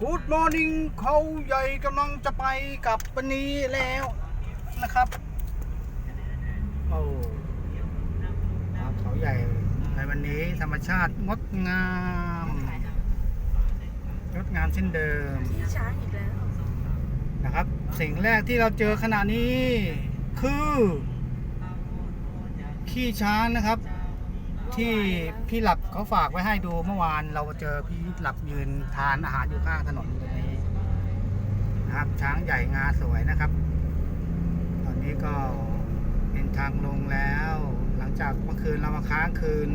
กูดมอร์นิ่งเขาใหญ่กำลังจะไปกับวันนี้แล้วนะครับ โอ้ครับเขาใหญ่ในวันนี้ธรรมชาติงดงาม งดงามเช่นเดิมช้างอีกแล้วนะครับ สิ่งแรกที่เราเจอขณะนี้คือ ขี้ช้างนะครับ ที่พี่หลับเขาฝากไว้ให้ดูเมื่อวานเราเจอพี่หลับยืนทานอาหารอยู่ข้างถนนตรงนี้นะครับ ช้างใหญ่งาสวยนะครับ ตอนนี้ก็เป็นทางลงแล้ว หลังจากเมื่อคืนเรามาค้างคืน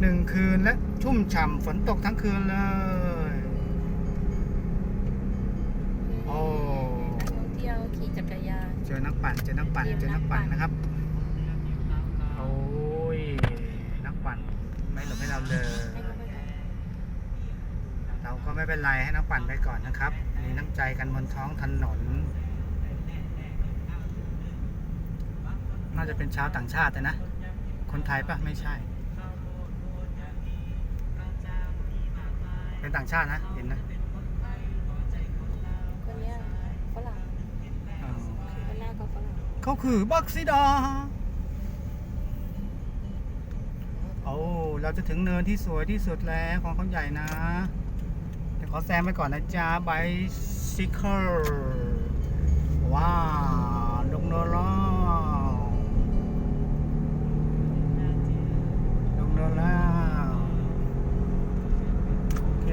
หนึ่งคืนและชุ่มฉ่ำฝนตกทั้งคืนเลยโอ้นักท่องเที่ยวขี่จักรยานเจอนักปั่นเจอนักปั่นเจอนักปั่นนะครับ โอ้ย นักปั่นไม่หลบให้ เราเลยให้เขาไปก่อนเราก็ไม่เป็นไรให้นักปั่นไปก่อนนะครับ มีน้ำใจกันบนท้องถนน น่าจะเป็นชาวต่างชาติแต่นะ คนไทยปะไม่ใช่ เป็นต่างชาตินะ เห็นนะคนเนี้ยฝรั่งอ๋อโอเคคนหน้าก็ฝรั่งเขาคือบักซิดา โอ้ เราจะถึงเนินที่สวยที่สุดแล้วของเขาใหญ่นะ เดี๋ยวขอแซมไปก่อนนะจ๊ะไบซิเคิลว้าลงเนินแล้วลงเนินแล้ว โอเค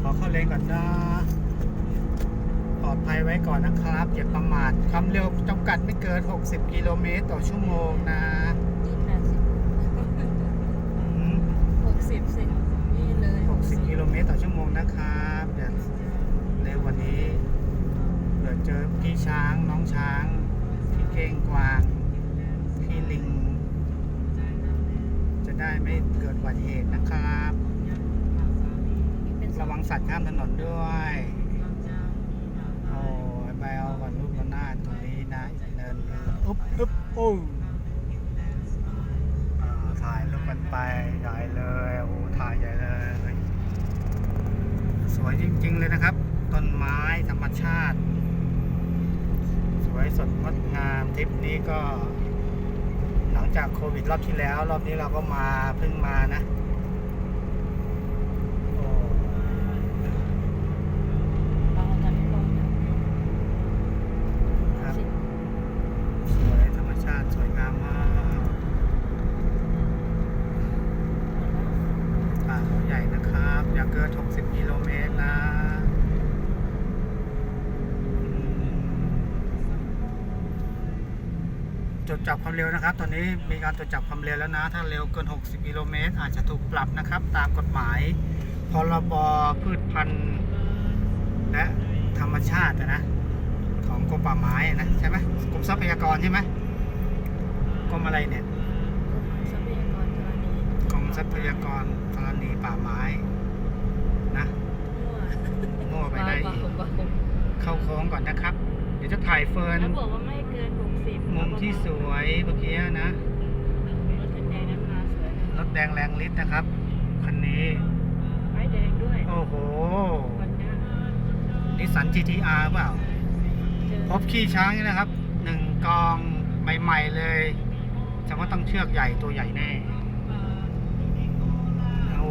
ขอเข้าเลนก่อนนะปลอดภัยไว้ก่อนนะครับอย่าประมาทความเร็วจำกัดไม่เกิน 60 กิโลเมตรต่อชั่วโมงนะ นี่แปดสิบ อืม หกสิบสินี่เลย 60 กิโลเมตรต่อชั่วโมงนะครับอย่าเร็วว่านี้เผื่อเจอพี่ช้างน้องช้าง พี่เก้งกวาง พี่ลิง จะได้ไม่เกิดอุบัติเหตุนะครับ ระวังสัตว์ข้ามถนนด้วยโอ้ยไปเอาก่อนลูกระนาดตรงนี้นะเนินอุ๊บอุ๊บโอ้ วยจริง ๆ เลยนะครับ ต้นไม้ธรรมชาติ สวยสดงดงามทริปนี้ก็ หลังจากโควิดรอบที่แล้ว รอบนี้เราก็มาเพิ่งมานะ โอ้ เราตอนนี้ลงแล้ว ครับ สิบ สวยธรรมชาติสวยงามมากป่าเขาใหญ่นะครับ อย่าเกิน 60 กิโลเมตรนะอืมจดจับความเร็วนะครับ ตอนนี้มีการตรวจจับความเร็วแล้วนะ ถ้าเร็วเกิน 60 กิโลเมตร อาจจะถูกปรับนะครับ ตามกฎหมาย พรบ พืชพันธุ์ และธรรมชาติอะนะ ของกรมป่าไม้อะนะใช่ไหมกรมทรัพยากรใช่ไหมกรมอะไรเนี่ยทรัพยากรธรณีกรมทรัพยากรธรณีป่าไม้ นะมั่วมั่วไปได้อีกเบาๆเบาเข้าโค้งก่อนนะครับ เดี๋ยวจะถ่ายเฟิร์ๆนแล้วบอกว่าไม่เกินหกสิบมุมที่สวยเมื่อกี้นะรถแดงนะคะสวยรถแดงแรงฤทธิ์นะครับคันนี้ไฟแดงด้วยโอ้โหก่อนหน้านิสสัน GTR เปล่าเจอพบขี้ช้างนี่นะครับหนึ่งกองใหม่ๆเลยจะว่าต้องเชือกใหญ่ตัวใหญ่แน่โอ้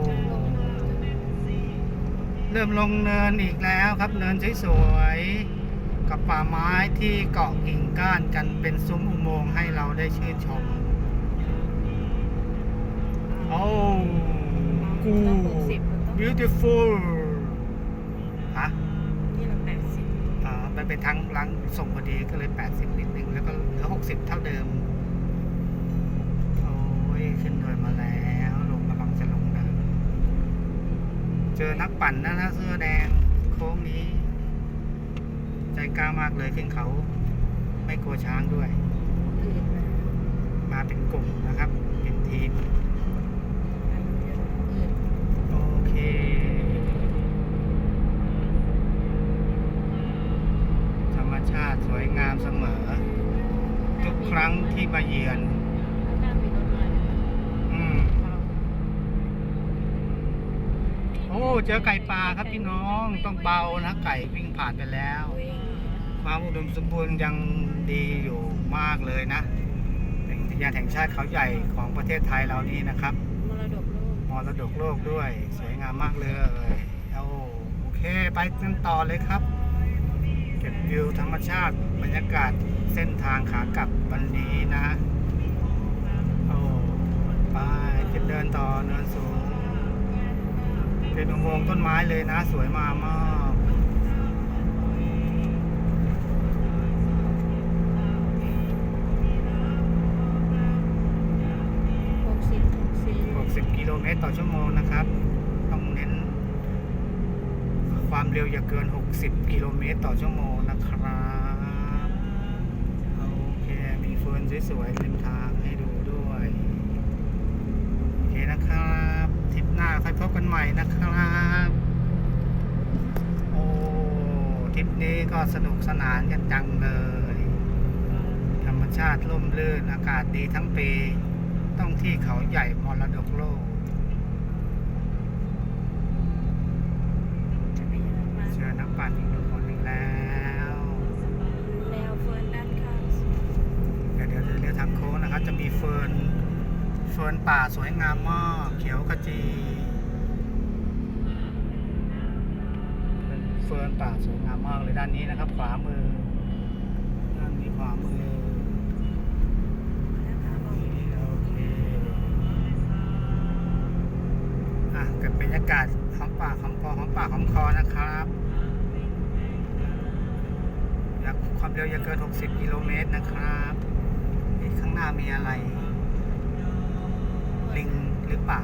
เริ่มลงเนินอีกแล้วครับ เนินสวยๆกับป่าไม้ที่เกาะกิ่งก้านกันเป็นซุ้มอุโมงค์ให้เราได้ชื่นชมโอ้กูต้องหกสิบมันต้อง beautiful ฮะนี่เราแปดสิบอ่ามันเป็นทางลังส่งพอดีก็เลย80นิดนึง แล้วก็เหลือ60เท่าเดิม โอ้ย ขึ้นเนินมาแล้ว ลงกำลังจะลงเนิน เจอนักปั่นนะนะเสื้อแดงโค้งนี้ ใจกล้ามากเลยขึ้นเขาไม่กลัวช้างด้วย มาเป็นกลุ่มนะครับ เป็นทีม โอเคธรรมชาติสวยงามเสมอ ทุกครั้งที่มาเยือน ข้างหน้ามีรถมา อืม เรา โอ้เจอไก่ป่าครับพี่น้องต้องเบานะไก่วิ่งผ่านไปแล้ววิ่งความอุดมสมบูรณ์ยังดีอยู่มากเลยนะเป็นอุทยานแห่งชาติเขาใหญ่ของประเทศไทยเรานี่นะครับมรดกโลกมรดกโลกด้วย สวยงามมากเลยเอาโอเคไปกันต่อเลยครับเก็บวิวธรรมชาติบรรยากาศเส้นทางขากลับวันนี้นะโอ้ไปจะเดินต่อเนินสูง เป็นอุโมงค์ต้นไม้เลยนะ สวยมากมากหกสิบหกสิบ60 กิโลเมตรต่อชั่วโมงนะครับ ต้องเน้น ความเร็วอย่าเกิน 60 กิโลเมตรต่อชั่วโมงนะครับ โอเค มีเฟิร์นสวยๆริมทางให้ดูด้วย โอเคนะครับทริปหน้าค่อยพบกัน ใหม่นะครับโอ้ทริปนี้ก็สนุกสนานกันจังเลย ธรรมชาติร่มรื่นอากาศดีทั้งปีต้องที่เขาใหญ่มรดกโลกจักรยานมาเชิญนักปั่นอีกหนึ่งคนหนึ่งแล้วแนวเฟิร์นด้านข้างเดี๋ยวเดี๋ยวเดี๋ยวทางโค้งนะครับ จะมีเฟิร์นเฟิร์นป่าสวยงามมากเขียวขจีนเฟิร์นป่าสวยงามมากเลยด้านนี้นะครับ ขวามือ ด้านนี้ขวามือโอเคอะเก็บบรรยากาศของป่าของคอของป่าของคอนะครับอยากความเร็วอย่าเกิน 60 กิโลเมตรนะครับข้างหน้ามีอะไร ลิงหรือเปล่า